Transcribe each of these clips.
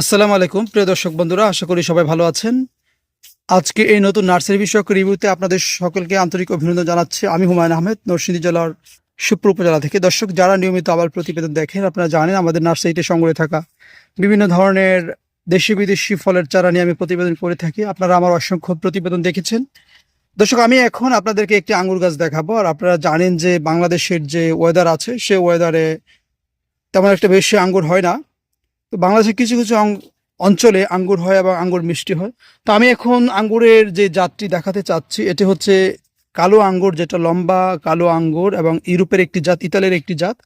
আসসালামু আলাইকুম। প্রিয় দর্শক বন্ধুরা, আশা করি সবাই ভালো আছেন। আজকে এই নতুন নার্সারি বিষয়ক রিভিউতে আপনাদের সকলকে আন্তরিক অভিনন্দন জানাচ্ছি। আমি হুমায়ুন আহমেদ, নরসিংদী জেলার সুপ্র উপজেলা থেকে। দর্শক, যারা নিয়মিত আবার প্রতিবেদন দেখেন, আপনারা জানেন আমাদের নার্সারিতে সংগ্রহে থাকা বিভিন্ন ধরনের দেশি বিদেশি ফলের চারা নিয়ে আমি প্রতিবেদন করে থাকি। আপনারা আমার অসংখ্য প্রতিবেদন দেখেছেন। দর্শক, আমি এখন আপনাদেরকে একটি আঙ্গুর গাছ দেখাবো। আর আপনারা জানেন যে বাংলাদেশের যে ওয়েদার আছে, সে ওয়েদারে তেমন একটা বেশি আঙ্গুর হয় না। তো বাংলাদেশের কিছু কিছু অঞ্চলে আঙ্গুর হয় এবং আঙ্গুর মিষ্টি হয়। তো আমি এখন আঙ্গুরের যে জাতটি দেখাতে চাচ্ছি, এটি হচ্ছে কালো আঙ্গুর, যেটা লম্বা কালো আঙ্গুর এবং ইউরোপের একটি জাত, ইতালির একটি জাত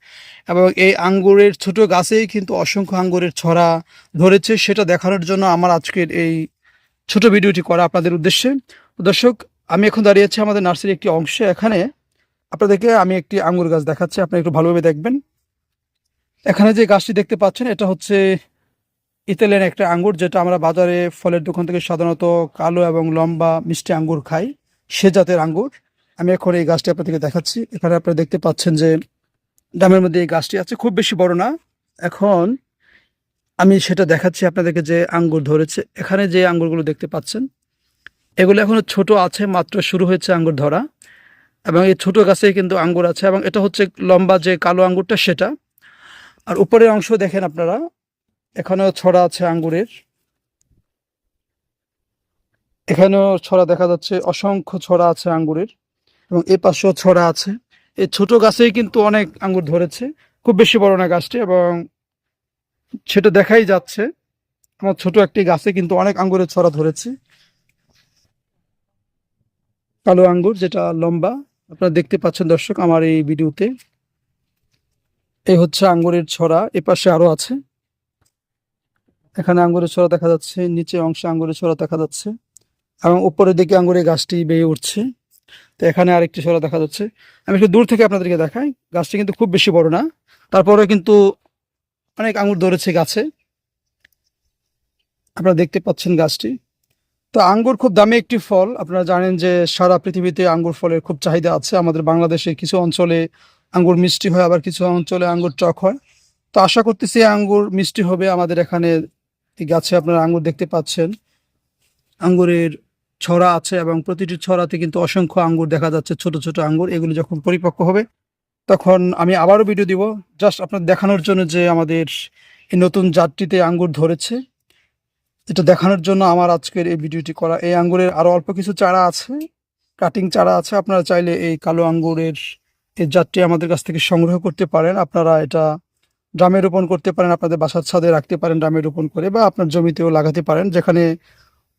এবং এই আঙ্গুরের ছোট গাছেই কিন্তু অসংখ্য আঙ্গুরের ছড়া ধরেছে। সেটা দেখানোর জন্য আমার আজকের এই ছোট ভিডিওটি করা আপনাদের উদ্দেশ্যে। দর্শক, আমি এখন দাঁড়িয়ে আছি আমাদের নার্সারির একটি অংশে। এখানে আপনাদেরকে আমি একটি আঙ্গুর গাছ দেখাচ্ছি আপনি একটু ভালোভাবে দেখবেন। এখানে যে গাছটি দেখতে পাচ্ছেন, এটা হচ্ছে ইতালিয়ান একটা আঙ্গুর, যেটা আমরা বাজারে ফলের দোকান থেকে সাধারণত কালো এবং লম্বা মিষ্টি আঙ্গুর খাই। সে জাতের আঙ্গুর। আমি এখন এই গাছটি আপনাদেরকে দেখাচ্ছি। এখানে আপনারা দেখতে পাচ্ছেন যে ডামের মধ্যে এই গাছটি আছে। খুব বেশি বড় না। এখন আমি সেটা দেখাচ্ছি আপনাদেরকে যে আঙ্গুর ধরেছে। এখানে যে আঙ্গুরগুলো দেখতে পাচ্ছেন, এগুলো এখনও ছোট আছে, মাত্র শুরু হয়েছে আঙ্গুর ধরা। এবং এই ছোট গাছে কিন্তু আঙ্গুর আছে। এবং এটা হচ্ছে লম্বা যে কালো আঙ্গুরটা, সেটা আর উপরের অংশ দেখেন আপনারা, এখানেও ছড়া আছে আঙ্গুরের। এখানেও ছড়া দেখা যাচ্ছে, অসংখ্য ছড়া আছে আঙ্গুরের এবং এ পাশেও ছড়া আছে। এই ছোট গাছেই কিন্তু অনেক আঙ্গুর ধরেছে, খুব বেশি বড় না গাছটি এবং সেটা দেখাই যাচ্ছে, আমার ছোট একটি গাছে কিন্তু অনেক আঙ্গুরের ছড়া ধরেছে। কালো আঙ্গুর যেটা লম্বা, আপনারা দেখতে পাচ্ছেন দর্শক আমার এই ভিডিওতে। এই হচ্ছে আঙ্গুরের ছড়া, এ পাশে আরও আছে। এখানে আঙ্গুরের ছড়া দেখা যাচ্ছে, নিচে অংশে আঙ্গুরের ছড়া দেখা যাচ্ছে এবং উপরের দিকে আঙ্গুরের গাছটি বেয়ে উঠছে। তো এখানে আরেকটি ছড়া দেখা যাচ্ছে। আমি একটু দূর থেকে আপনাদেরকে দেখাই, গাছটি কিন্তু খুব বেশি বড় না। তারপরে কিন্তু অনেক আঙ্গুর ধরেছে গাছে। আপনারা দেখতে পাচ্ছেন গাছটি। তো আঙ্গুর খুব দামি একটি ফল। আপনারা জানেন যে সারা পৃথিবীতে আঙ্গুর ফলের খুব চাহিদা আছে। আমাদের বাংলাদেশের কিছু অঞ্চলে আঙ্গুর মিষ্টি হয় আবার কিছু অঞ্চলে আঙ্গুর টক হয়। তো আশা করতেছি আঙ্গুর মিষ্টি হবে আমাদের এখানে গাছে আপনারা আঙ্গুর দেখতে পাচ্ছেন। আঙ্গুরের ছড়া আছে এবং প্রতিটি ছড়াতে কিন্তু অসংখ্য আঙ্গুর দেখা যাচ্ছে, ছোট ছোট আঙ্গুর। এগুলো যখন পরিপক্ক হবে, তখন আমি আবারও ভিডিও দিব। জাস্ট আপনার দেখানোর জন্য যে আমাদের এই নতুন জাতটিতে আঙ্গুর ধরেছে। এটা দেখানোর জন্য আমার আজকের এই ভিডিওটি করা। এই আঙ্গুরের আরও অল্প কিছু চারা আছে। কাটিং চারা আছে। আপনারা চাইলে এই কালো আঙ্গুরের এই জাতটি আমাদের কাছ থেকে সংগ্রহ করতে পারেন। আপনারা এটা ড্রামে রোপণ করতে পারেন, আপনাদের বাসার ছাদে রাখতে পারেন ড্রামে রোপণ করে বা আপনার জমিতেও লাগাতে পারেন। যেখানে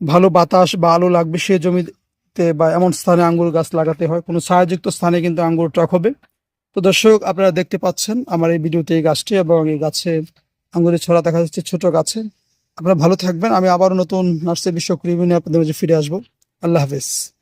ভালো বাতাস বা আলো লাগবে সে জমিতে বা এমন স্থানে আঙ্গুর গাছ লাগাতে হয়। কোনো ছায়াযুক্ত স্থানে কিন্তু আঙ্গুর টক হবে। তো দর্শক, আপনারা দেখতে পাচ্ছেন আমার এই ভিডিওতে এই গাছটি এবং এই গাছে আঙ্গুরের ছড়া দেখা যাচ্ছে, ছোট গাছে। আপনারা ভালো থাকবেন। আমি আবারও নতুন নার্সারি বিষয়ক রিভিউ নিয়ে আপনাদের মাঝে ফিরে আসব। আল্লাহ হাফেজ।